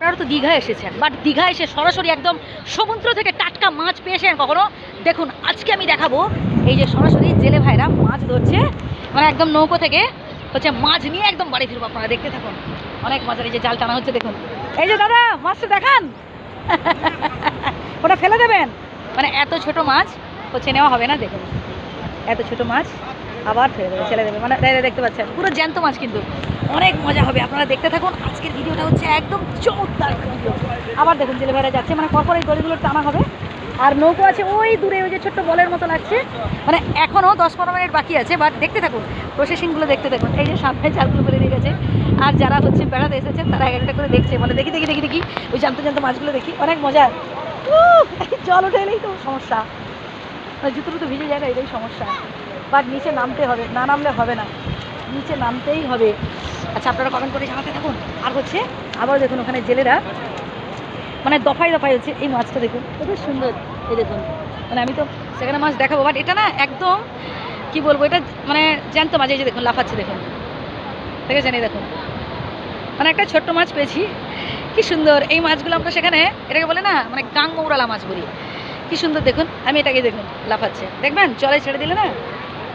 আপনারা তো দীঘা এসেছেন বাট দীঘা এসে সরাসরি একদম সমুদ্র থেকে টাটকা মাছ পেয়েছেন কখনো? দেখুন, আজকে আমি দেখাবো এই যে সরাসরি জেলে ভাইরা মাছ ধরছে মানে একদম নৌকো থেকে হচ্ছে মাছ নিয়ে একদম বাড়ি ফিরবো আপনারা, দেখতে থাকুন। অনেক মজার, এই যে জাল টানা হচ্ছে, দেখুন। এই যে দাদা, মাছটা দেখান। ওটা ফেলে দেবেন। মানে এত ছোট মাছ হচ্ছে নেওয়া হবে না, দেখুন। এত ছোট মাছ, আবার ফেলে দেবে ছেলে দেবে মানে দেখতে পাচ্ছেন, পুরো জ্যান্ত মাছ কিন্তু। অনেক মজা হবে। আপনারা দেখতে থাকুন, আজকের ভিডিওটা হচ্ছে একদম চমৎকার ভিডিও। আবার দেখুন ভাইরা যাচ্ছে মানে পরপর এই দড়িগুলো টানা হবে। আর নৌকো আছে ওই দূরে, ওই যে ছোট্ট বলের মতো লাগছে। মানে এখনও দশ পনেরো মিনিট বাকি আছে বাট দেখতে থাকুন প্রসেসিংগুলো দেখতে থাকুন। এই যে সামনে জালগুলো ফেলে দিয়ে গেছে। আর যারা হচ্ছে বেড়াতে এসেছেন, তারা এক একটা করে দেখছে। মানে দেখি দেখি দেখি দেখি, ওই জানতে জানতে মাছগুলো দেখি। অনেক মজা। জল উঠে এলেই তো সমস্যা। মানে জুতো টুতো ভিজে না, এটাই সমস্যা। বাট নিচে নামতে হবে, না নামলে হবে না। নিচে নামতেই হবে। আচ্ছা আপনারা কমেন্ট করে জানাতে থাকুন। আর হচ্ছে আবার দেখুন ওখানে জেলেরা মানে দফায় দফায় হচ্ছে এই মাছটা দেখুন। কত সুন্দর, এই দেখুন। মানে আমি তো সেখানে মাছ দেখাবো বাট এটা না একদম, কি বলব, এটা মানে জ্যান্ত মাছ, এই যে দেখুন, লাফাচ্ছে, দেখুন। দেখেছেন এই দেখুন। মানে একটা ছোট্ট মাছ পেয়েছি। কি সুন্দর, এই মাছগুলো আমরা সেখানে, এটাকে বলে না মানে গাং মৌরালা মাছ বলি। কি সুন্দর, দেখুন, আমি এটাকে দেখুন, লাফাচ্ছে। দেখবেন চলে ছেড়ে দিলে না,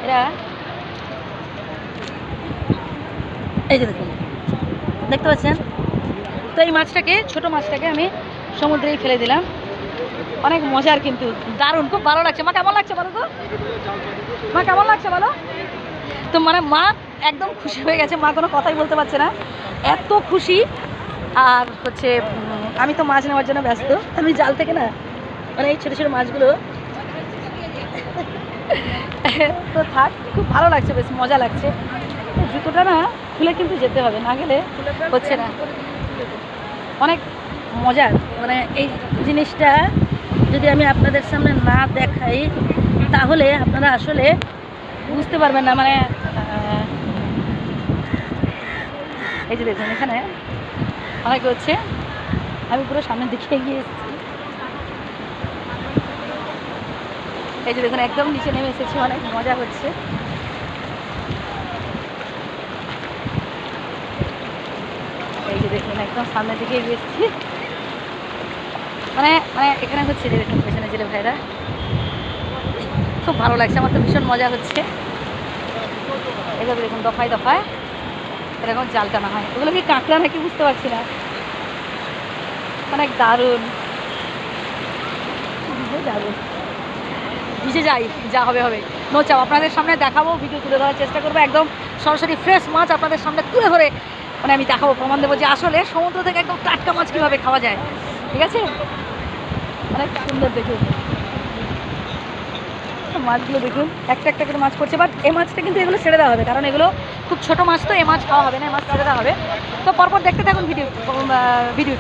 এরা এই যে দেখুন, দেখতে পাচ্ছেন? তো এই মাছটাকে, ছোট মাছটাকে আমি সমুদ্রেই ফেলে দিলাম। অনেক মজার কিন্তু, দারুণ, খুব ভালো লাগছে। মা, কেমন লাগছে বলো তো? মা, কেমন লাগছে বলো? তো মানে মা একদম খুশি হয়ে গেছে, মা কোনো কথাই বলতে পারছে না। এত খুশি। আর হচ্ছে আমি তো মাছ নেওয়ার জন্য ব্যস্ত। আমি জাল থেকে না মানে এই ছোটো ছোটো মাছগুলো তো থাক, খুব ভালো লাগছে, বেশ মজা লাগছে। জুতোটা না খুলে কিন্তু যেতে হবে, না গেলে হচ্ছে না। অনেক মজার মানে এই জিনিসটা যদি আমি আপনাদের সামনে না দেখাই, তাহলে আপনারা আসলে বুঝতে পারবেন না মানে এই যে দেখুন এখানে অনেক হচ্ছে। আমি পুরো সামনের দিকে এগিয়ে এসেছি। এই যে দেখুন, একদম নিচে নেমে এসেছি, অনেক মজা হচ্ছে এই যে দেখুন একদম সামনের দিকে এসেছি মানে মানে এখানে হচ্ছে যে একটু পেছনে জেলে ভাইরা। খুব ভালো লাগছে, আমার তো ভীষণ মজা হচ্ছে। এগুলো দেখুন, দফায় দফায়। এরকম জাল টানা হয়। ওগুলো কি কাঁকড়া নাকি বুঝতে পারছি না। অনেক দারুণ। দারুণ ভিজে যাই, যা হবে হবে। নো চাপ, আপনাদের সামনে দেখাবো ভিডিও তুলে ধরার চেষ্টা করব। একদম সরাসরি ফ্রেশ মাছ আপনাদের সামনে তুলে ধরে মানে আমি দেখাবো, প্রমাণ দেবো যে আসলে সমুদ্র থেকে একদম টাটকা মাছ কীভাবে খাওয়া যায়। ঠিক আছে? অনেক সুন্দর দেখুন। মাছগুলো দেখুন, একটা একটা করে মাছ পড়ছে বাট এ মাছটা কিন্তু এগুলো ছেড়ে দেওয়া হবে, কারণ এগুলো খুব ছোটো মাছ তো, এ মাছ খাওয়া হবে না, এ মাছ ছেড়ে দেওয়া হবে। তো পরপর দেখতে থাকুন ভিডিও ভিডিও